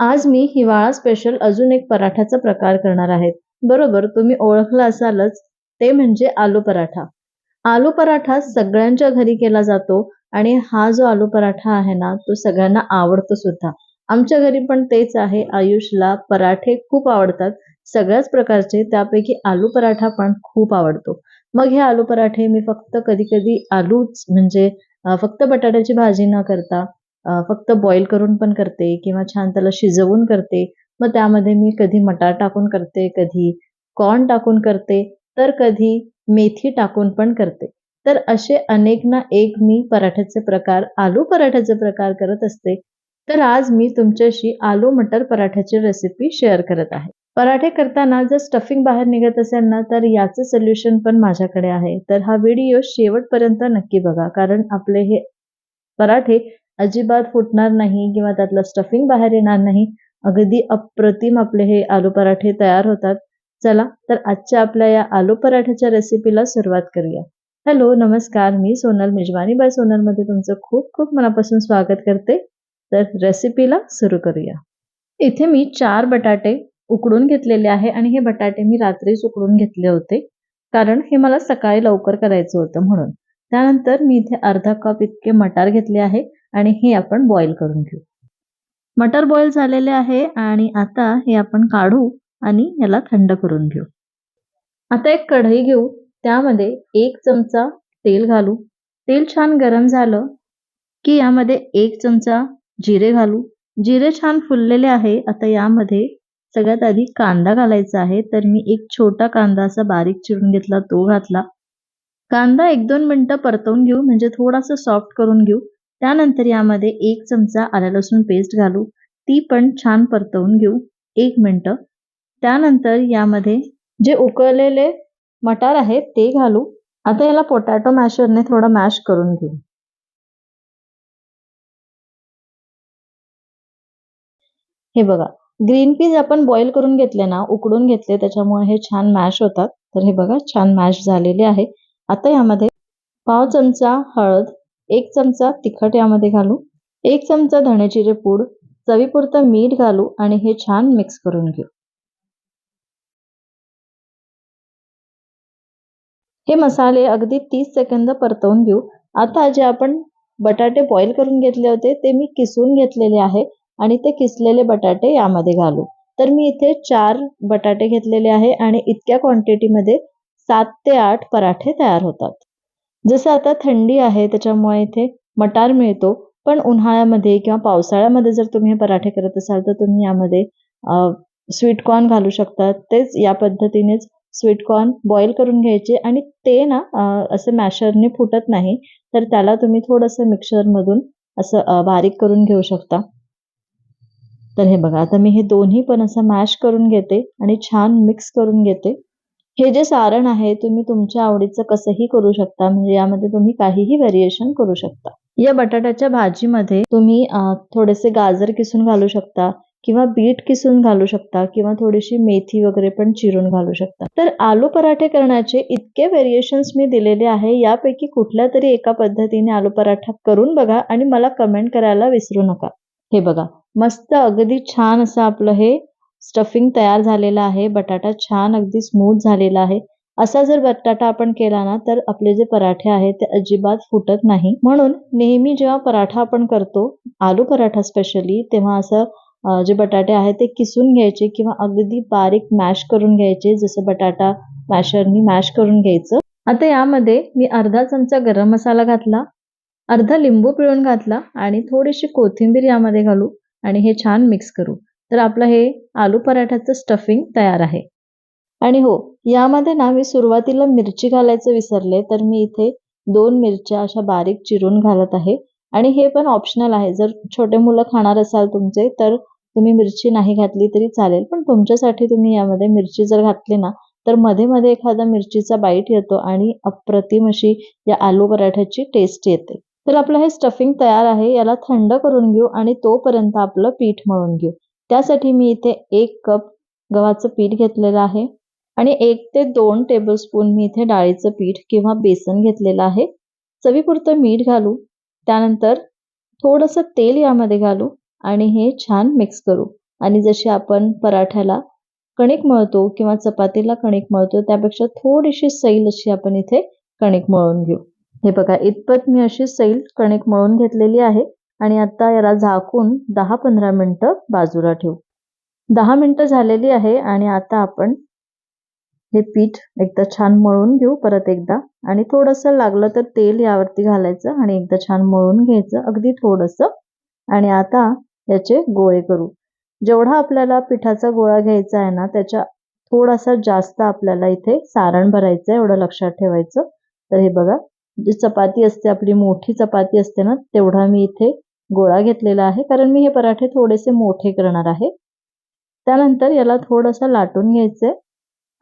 आज मी हिवाळा स्पेशल अजून एक पराठ्याचा प्रकार करणार आहे. बरोबर तुम्ही ओळखला असालच ते म्हणजे आलू पराठा. आलू पराठा सगळ्यांच्या घरी केला जातो आणि हा जो आलू पराठा आहे ना तो सगळ्यांना आवडतो सुद्धा. आमच्या घरी पण तेच आहे आयुषला पराठे खूप आवडतात. सगळ्याच प्रकारचे त्यापैकी आलू पराठा पण खूप आवडतो. मग हे आलू पराठे मी फक्त कधी कधी आलूच म्हणजे फक्त बटाट्याची भाजी न करता फक्त बॉईल करून पण करते किंवा छान त्याला शिजवून करते. मग त्यामध्ये मी कधी मटार टाकून करते कधी कॉर्न टाकून करते तर कधी मेथी टाकून पण करते. तर असे अनेक ना एक मी पराठ्याचे प्रकार आलू पराठ्याचे प्रकार करत असते. तर आज मी तुमच्याशी आलू मटर पराठ्याची रेसिपी शेअर करत आहे. पराठे करताना जर स्टफिंग बाहेर निघत असेल ना तर याचं सोल्युशन पण माझ्याकडे आहे. तर हा व्हिडिओ शेवटपर्यंत नक्की बघा कारण आपले हे पराठे अजिबात फुटणार नाही किंवा त्यातलं स्टफिंग बाहेर येणार नाही. अगदी अप्रतिम आपले हे आलू पराठे तयार होतात. चला तर आजच्या आपल्या या आलू पराठ्याच्या रेसिपीला सुरुवात करूया. हॅलो नमस्कार. मी सोनल मेजवानी. बाय सोनलमध्ये तुमचं खूप खूप मनापासून स्वागत करते. तर रेसिपीला सुरू करूया. इथे मी चार बटाटे उकडून घेतलेले आहे आणि हे बटाटे मी रात्रीच उकडून घेतले होते. कारण हे मला सकाळी लवकर करायचं होतं म्हणून. त्यानंतर मी इथे अर्धा कप इतके मटार घेतले आहे. आणि हे आपण बॉईल करून घेऊ. मटर बॉईल झालेले आहे आणि आता हे आपण काढू आणि याला थंड करून घेऊ. आता एक कढई घेऊ त्यामध्ये एक चमचा तेल घालू. तेल छान गरम झालं की यामध्ये एक चमचा जिरे घालू. जिरे छान फुललेले आहे आता यामध्ये सगळ्यात आधी कांदा घालायचा आहे. तर मी एक छोटा कांदा असा बारीक चिरून घेतला तो घातला. कांदा एक दोन मिनटं परतवून घेऊ म्हणजे थोडासा सॉफ्ट करून घेऊ. त्यानंतर यामध्ये एक चमचा आल्या लसूण पेस्ट घालू. ती पण छान परतवून घेऊ. एक मिनटं. त्यानंतर यामध्ये जे उकळलेले मटार आहेत ते घालू. आता याला पोटॅटो मॅशरने थोडं मॅश करून घेऊ. हे बघा. ग्रीन पीज आपण बॉईल करून घेतले ना उकडून घेतले त्याच्यामुळे हे छान मॅश होतात. तर हे बघा छान मॅश झालेले आहे. आता यामध्ये पाव चमचा हळद एक चमचा तिखट यामध्ये घालू. एक चमचा धणे पूड चवीपुरतं मीठ घालू आणि हे छान मिक्स करून घेऊ. हे मसाले अगदी तीस सेकंद परतवून घेऊ. आता जे आपण बटाटे बॉईल करून घेतले होते ते मी किसून घेतलेले आहे आणि ते किसलेले बटाटे यामध्ये घालू. तर मी इथे चार बटाटे घेतलेले आहे आणि इतक्या क्वांटिटीमध्ये सात ते आठ पराठे तयार होतात. जसं आता थंडी आहे त्याच्यामुळे इथे मटार मिळतो. पण उन्हाळ्यामध्ये किंवा पावसाळ्यामध्ये जर तुम्ही हे पराठे करत असाल तर तुम्ही यामध्ये स्वीट कॉर्न घालू शकता. तेच या पद्धतीनेच स्वीट कॉर्न बॉईल करून घ्यायचे आणि ते ना असं मॅशरने फुटत नाही तर त्याला तुम्ही थोडंसं मिक्सरमधून असं बारीक करून घेऊ शकता. तर हे बघा आता मी हे दोन्ही पण असं मॅश करून घेते आणि छान मिक्स करून घेते. हे जे सारण आहे तुम्ही तुमच्या आवडीचं कसंही करू शकता. म्हणजे यामध्ये तुम्ही काहीही व्हेरिएशन करू शकता. या बटाट्याच्या भाजीमध्ये तुम्ही थोडेसे गाजर किसून घालू शकता किंवा बीट किसून घालू शकता किंवा थोडीशी मेथी वगैरे पण चिरून घालू शकता. तर आलू पराठे करण्याचे इतके व्हेरिएशन्स मी दिलेले आहे यापैकी कुठल्या तरी एका पद्धतीने आलू पराठा करून बघा आणि मला कमेंट करायला विसरू नका. हे बघा मस्त अगदी छान असं आपलं हे स्टफिंग तयार झालेला आहे. बटाटा छान अगदी स्मूथ झालेला आहे. असा जर बटाटा आपण केला ना तर आपले जे पराठे आहेत ते अजिबात फुटत नाही. म्हणून नेहमी जेव्हा पराठा आपण करतो आलू पराठा स्पेशली तेव्हा असं जे बटाटे आहेत ते किसून घ्यायचे किंवा अगदी बारीक मॅश करून घ्यायचे जसं बटाटा मॅशरनी मॅश करून घ्यायचं. आता यामध्ये मी अर्धा चमचा गरम मसाला घातला अर्धा लिंबू पिळून घातला आणि थोडीशी कोथिंबीर यामध्ये घालू आणि हे छान मिक्स करू. तर आपलं हे आलू पराठ्याचं स्टफिंग तयार आहे. आणि हो यामध्ये ना मी सुरुवातीला मिरची घालायचं विसरले तर मी इथे दोन मिरच्या अशा बारीक चिरून घालत आहे. आणि हे पण ऑप्शनल आहे. जर छोटे मुलं खाणार असाल तुमचे तर तुम्ही मिरची नाही घातली तरी चालेल. पण तुमच्यासाठी तुम्ही यामध्ये मिरची जर घातली ना तर मध्ये मध्ये एखादा मिरचीचा बाईट येतो आणि अप्रतिम अशी या आलू पराठ्याची टेस्ट येते. तर आपलं हे स्टफिंग तयार आहे. याला थंड करून घेऊ आणि तोपर्यंत आपलं पीठ मळून घेऊ. त्यासाठी मी इथे एक कप गव्हाचं पीठ घेतलेलं आहे आणि एक ते दोन टेबलस्पून मी इथे डाळीचं पीठ किंवा बेसन घेतलेलं आहे. चवीपुरतं मीठ घालू त्यानंतर थोडंसं तेल यामध्ये घालू आणि हे छान मिक्स करू. आणि जशी आपण पराठ्याला कणिक मळतो किंवा चपातीला कणिक मळतो त्यापेक्षा थोडीशी सैल अशी आपण इथे कणिक मळून घेऊ. हे बघा इतपत मी अशी सैल कणिक मळून घेतलेली आहे. आणि आता याला झाकून दहा पंधरा मिनटं बाजूला ठेवू. दहा मिनटं झालेली आहे आणि आता आपण हे पीठ एकदा छान मळून घेऊ परत एकदा. आणि थोडंसं लागलं तर तेल यावरती घालायचं आणि एकदा छान मळून घ्यायचं अगदी थोडंसं. आणि आता याचे गोळे करू. जेवढा आपल्याला पिठाचा गोळा घ्यायचा आहे ना त्याच्या थोडासा जास्त आपल्याला इथे सारण भरायचं आहे एवढं लक्षात ठेवायचं. तर हे बघा जी चपाती असते आपली मोठी चपाती असते ना तेवढा मी इथे गोळा घेतलेला आहे कारण मी हे पराठे थोडेसे मोठे करणार आहे. त्यानंतर याला थोडंसं लाटून घ्यायचंय.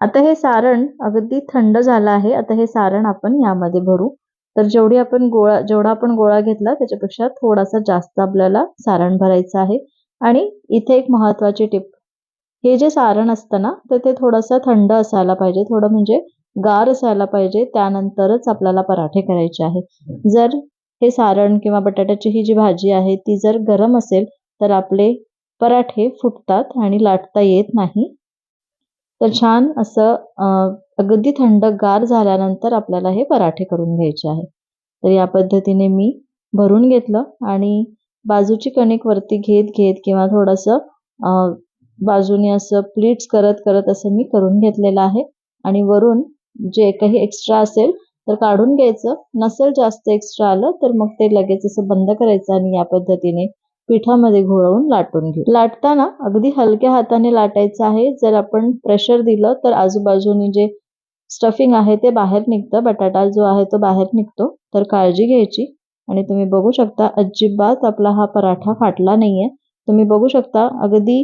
आता हे सारण अगदी थंड झालं आहे आता हे सारण आपण यामध्ये भरू. तर जेवढी आपण गोळा जेवढा आपण गोळा घेतला त्याच्यापेक्षा थोडासा जास्त आपल्याला सारण भरायचं आहे. आणि इथे एक महत्वाची टिप हे जे सारण असतं ना तर ते थोडंसं थंड असायला पाहिजे थोडं म्हणजे गार असायला पाहिजे त्यानंतरच आपल्याला पराठे करायचे आहे. जर हे सारण किंवा बटाट्याची ही जी भाजी आहे ती जर गरम असेल तर आपले पराठे फुटतात आणि लाटता येत नाही. तर छान असं अगदी थंड गार झाल्यानंतर आपल्याला हे पराठे करून घ्यायचे आहे. तर या पद्धतीने मी भरून घेतलं आणि बाजूची कणिक वरती घेत घेत किंवा थोडंसं बाजूने असं प्लीट्स करत करत असं मी करून घेतलेलं आहे. आणि वरून जे काही एक्स्ट्रा असेल तर काढून घ्यायचं. नसेल जास्त एक्स्ट्रा आलं तर मग ते लगेच असं बंद करायचं आणि या पद्धतीने पिठामध्ये घोळवून लाटून घेऊ. लाटताना अगदी हलक्या हाताने लाटायचं आहे. जर आपण प्रेशर दिलं तर आजूबाजूने जे स्टफिंग आहे ते बाहेर निघतं. बटाटा जो आहे तो बाहेर निघतो. तर काळजी घ्यायची. आणि तुम्ही बघू शकता अजिबात आपला हा पराठा फाटला नाहीये. तुम्ही बघू शकता अगदी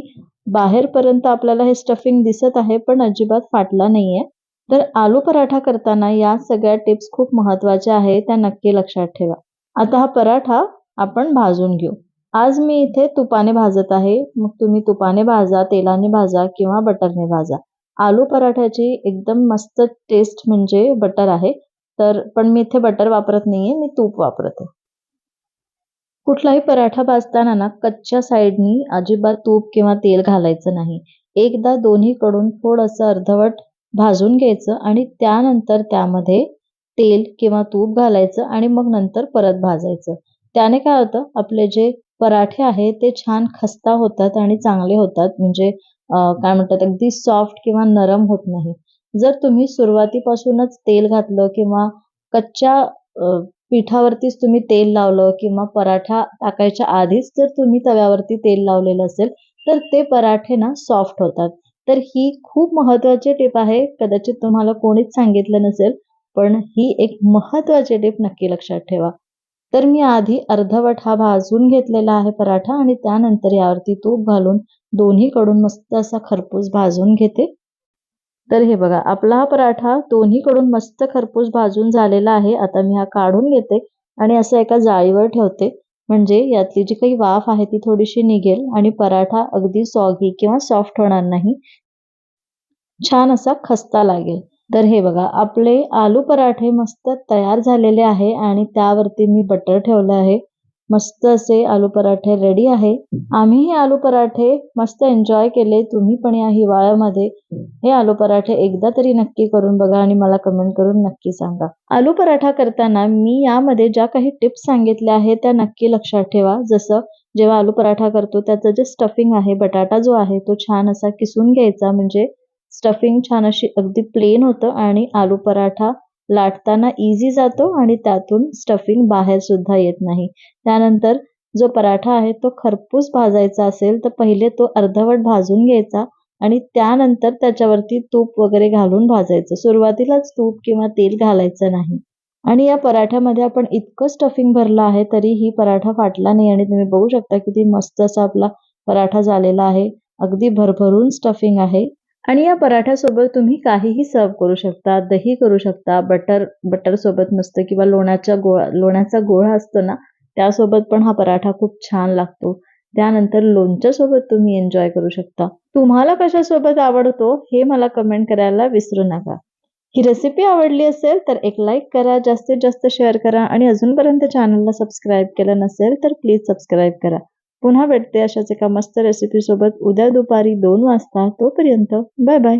बाहेरपर्यंत आपल्याला हे स्टफिंग दिसत आहे पण अजिबात फाटला नाहीये. तर आलू पराठा करताना या सगळ्या टिप्स खूप महत्त्वाच्या आहेत त्या नक्की लक्षात ठेवा. आता हा पराठा आपण भाजून घेऊ. आज मी इथे तुपाने भाजत आहे. मग तुम्ही तुपाने भाजा तेलाने भाजा किंवा बटरने भाजा. आलू पराठ्याची एकदम मस्त टेस्ट म्हणजे बटर आहे. तर पण मी इथे बटर वापरत नाहीये मी तूप वापरते. कुठलाही पराठा भाजताना ना कच्च्या साईडनी अजिबात तूप किंवा तेल घालायचं नाही. एकदा दोन्हीकडून थोडंसं अर्धवट भाजून घ्यायचं आणि त्यानंतर त्यामध्ये तेल किंवा तूप घालायचं आणि मग नंतर परत भाजायचं. त्याने काय होतं? आपले जे पराठे आहे ते छान खस्ता होतात आणि चांगले होतात. म्हणजे काय म्हणतात अगदी सॉफ्ट किंवा नरम होत नाही. जर तुम्ही सुरुवातीपासूनच तेल घातलं किंवा कच्च्या पिठावरतीच तुम्ही तेल लावलं किंवा पराठा टाकायच्या आधीच जर तुम्ही तव्यावरती तेल लावलेलं असेल तर ते पराठे ना सॉफ्ट होतात. तर ही खूप महत्वाची टिप आहे. कदाचित तुम्हाला कोणीच सांगितलं नसेल पण ही एक महत्वाची टिप नक्की लक्षात ठेवा. तर मी आधी अर्धवट हा भाजून घेतलेला आहे पराठा आणि त्यानंतर यावरती तूप घालून दोन्हीकडून मस्त असा खरपूस भाजून घेते. तर हे बघा आपला हा पराठा दोन्हीकडून मस्त खरपूस भाजून झालेला आहे. आता मी हा काढून घेते आणि असं एका जाळीवर ठेवते. म्हणजे यातली जी काही वाफ आहे ती थोडीशी निघेल आणि पराठा अगदी सॉगी किंवा सॉफ्ट होणार नाही. छान असा खस्ता लागेल. तर हे बघा आपले आलू पराठे मस्त तयार झालेले आहे आणि त्यावरती मी बटर ठेवलं आहे. मस्त असे आलू पराठे रेडी आहे. आम्ही हे आलू पराठे मस्त एन्जॉय केले. तुम्ही पण या हिवाळ्यामध्ये हे आलू पराठे एकदा तरी नक्की करून बघा आणि मला कमेंट करून नक्की सांगा. आलू पराठा करताना मी यामध्ये ज्या काही टिप्स सांगितल्या आहेत त्या नक्की लक्षात ठेवा. जसं जेव्हा आलू पराठा करतो त्याचं जे स्टफिंग आहे बटाटा जो आहे तो छान असा किसून घ्यायचा. म्हणजे स्टफिंग छान अशी अगदी प्लेन होतं आणि आलू पराठा लाटताना इझी जातो आणि त्यातून स्टफिंग बाहेर सुद्धा येत नाही. त्यानंतर जो पराठा आहे तो खरपूस भाजायचा असेल तर पहिले तो अर्धवट भाजून घ्यायचा आणि त्यानंतर त्याच्यावरती तूप वगैरे घालून भाजायचं. सुरुवातीलाच तूप किंवा तेल घालायचं नाही. आणि या पराठ्यामध्ये आपण इतकं स्टफिंग भरलं आहे तरी ही पराठा फाटला नाही आणि तुम्ही बघू शकता किती मस्त असा आपला पराठा झालेला आहे. अगदी भरभरून स्टफिंग आहे. आणि या पराठ्यासोबत तुम्ही काहीही सर्व करू शकता दही करू शकता बटर बटर सोबत मस्त किंवा लोण्याच्या गोळा लोण्याचा गोळा असतो ना त्यासोबत पण हा पराठा खूप छान लागतो. त्यानंतर लोणच्या सोबत तुम्ही एन्जॉय करू शकता. तुम्हाला कशासोबत आवडतो हे मला कमेंट करायला विसरू नका. ही रेसिपी आवडली असेल तर एक लाईक करा जास्तीत जास्त शेअर करा आणि अजूनपर्यंत चॅनलला सबस्क्राईब केलं नसेल तर प्लीज सबस्क्राईब करा. पुन्हा भेटते अशाच एका मस्त रेसिपीसोबत उद्या दुपारी दोन वाजता तोपर्यंत बाय बाय